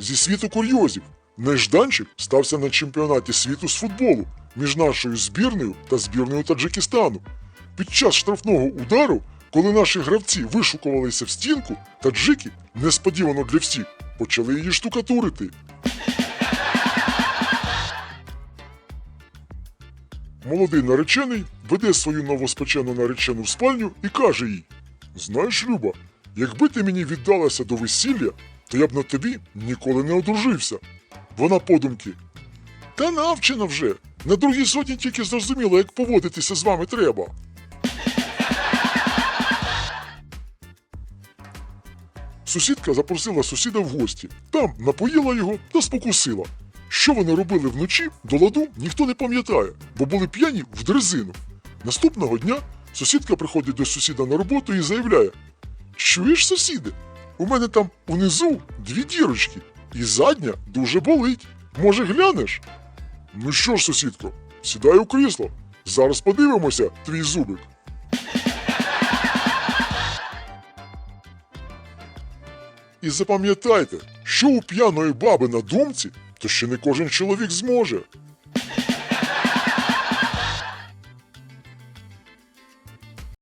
зі світу курйозів. Нежданчик стався на чемпіонаті світу з футболу між нашою збірною та збірною Таджикистану. Під час штрафного удару, коли наші гравці вишукувалися в стінку, таджики, несподівано для всіх, почали її штукатурити. Молодий наречений веде свою новоспечену наречену в спальню і каже їй: Знаєш, Люба, якби ти мені віддалася до весілля, то я б на тобі ніколи не одружився. Вона подумки. Та навчена вже. На другій сотні тільки зрозуміла, як поводитися з вами треба. Сусідка запросила сусіда в гості. Там напоїла його та спокусила. Що вони робили вночі, до ладу ніхто не пам'ятає, бо були п'яні в дрезину. Наступного дня сусідка приходить до сусіда на роботу і заявляє: Чуєш, сусіде, у мене там унизу дві дірочки, і задня дуже болить. Може, глянеш? Ну що ж, сусідко, сідай у крісло. Зараз подивимося твій зубик. І запам'ятайте, що у п'яної баби на думці, то ще не кожен чоловік зможе.